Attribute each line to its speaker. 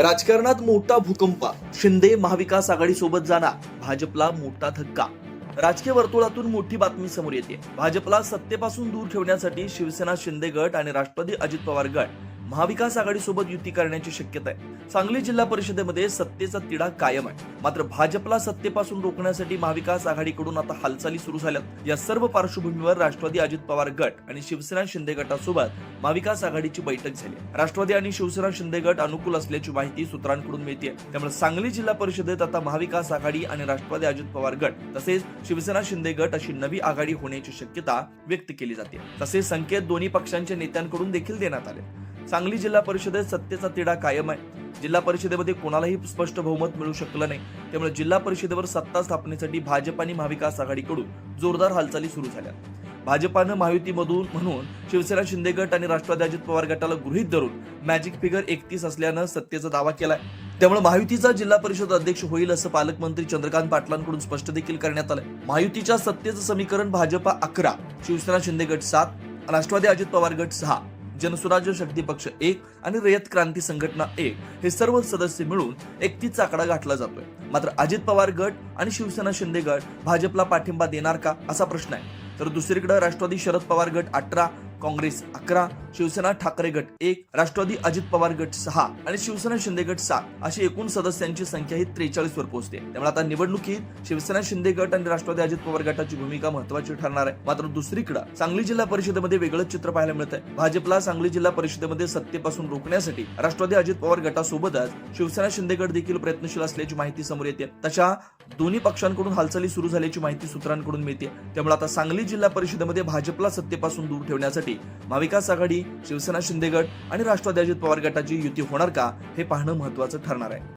Speaker 1: राजकारणात मोठा भूकंप. शिंदे महाविकास आघाडी सोबत जाणार भाजपला मोठा धक्का. राजकीय वर्तुळातून मोठी बातमी समोर येते. भाजपला सत्तेपासून दूर ठेवण्यासाठी शिवसेना शिंदे गट आणि राष्ट्रवादी अजित पवार गट महाविकास आघाडी सोबत युती करण्याची शक्यता आहे. सांगली जिल्हा परिषदेमध्ये सत्तेचा तिढा कायम आहे. मात्र भाजपला सत्तेपासून रोखण्यासाठी महाविकास आघाडीकडून आता हालचाली सुरू झाल्यात. या सर्व पार्श्वभूमीवर राष्ट्रवादी अजित पवार गट आणि शिवसेना शिंदे गटासोबत महाविकास आघाडीची बैठक झाली राष्ट्रवादी आणि शिवसेना शिंदे गट अनुकूल असल्याची माहिती सूत्रांकडून मिळते त्यामुळे सांगली जिल्हा परिषदेत आता महाविकास आघाडी आणि राष्ट्रवादी अजित पवार गट तसेच शिवसेना शिंदे गट अशी नवी आघाडी होण्याची शक्यता व्यक्त केली जाते. तसेच संकेत दोन्ही पक्षांच्या नेत्यांकडून देखील देण्यात आले. सांगली जिल्हा परिषदेत सत्तेचा तिढा कायम आहे. जिल्हा परिषदेमध्ये कोणालाही स्पष्ट बहुमत मिळू शकलं नाही. त्यामुळे जिल्हा परिषदेवर सत्ता स्थापनेसाठी भाजप आणि महाविकास आघाडीकडून जोरदार हालचाली सुरू झाल्या. भाजपानं महायुतीमधून म्हणून शिवसेना शिंदे गट आणि राष्ट्रवादी अजित पवार गटाला गृहीत धरून मॅजिक फिगर एकतीस असल्यानं सत्तेचा दावा केलाय. त्यामुळे महायुतीचा जिल्हा परिषद अध्यक्ष होईल असं पालकमंत्री चंद्रकांत पाटलांकडून स्पष्ट देखील करण्यात आलंय. महायुतीच्या सत्तेचं समीकरण भाजपा अकरा शिवसेना शिंदे गट सात राष्ट्रवादी अजित पवार गट सहा. जनसुराज्य शक्ती पक्ष एक आणि रयत क्रांती संघटना एक हे सर्व सदस्य मिळून एकतीसचा आकडा गाठला जातोय. मात्र अजित पवार गट आणि शिवसेना शिंदे गट भाजपला पाठिंबा देणार का असा प्रश्न आहे. तर दुसरीकडे राष्ट्रवादी शरद पवार गट अठरा काँग्रेस अकरा शिवसेना ठाकरे गट एक राष्ट्रवादी अजित पवार गट सहा आणि शिवसेना शिंदे गट सात अशी एकूण सदस्यांची संख्या ही त्रेचाळीस वर पोहोचते. त्यामुळे आता निवडणुकीत शिवसेना शिंदे गट आणि राष्ट्रवादी अजित पवार गटाची भूमिका महत्वाची ठरणार आहे. मात्र दुसरीकडे सांगली जिल्हा परिषदेमध्ये वेगळंच चित्र पाहायला मिळत आहे भाजपला सांगली जिल्हा परिषदेमध्ये सत्तेपासून रोखण्यासाठी राष्ट्रवादी अजित पवार गटासोबतच शिवसेना शिंदे गट देखील प्रयत्नशील असल्याची माहिती समोर येते. तशा दोन्ही पक्षांकडून हालचाली सुरू झाल्याची माहिती सूत्रांकडून मिळते. त्यामुळे आता सांगली जिल्हा परिषदेमध्ये भाजपला सत्तेपासून दूर ठेवण्यासाठी महाविकास आघाडी शिवसेना शिंदे गट आणि राष्ट्रवादी अजित पवार गटाची युती होणार का हे पाहणं महत्वाचं ठरणार आहे.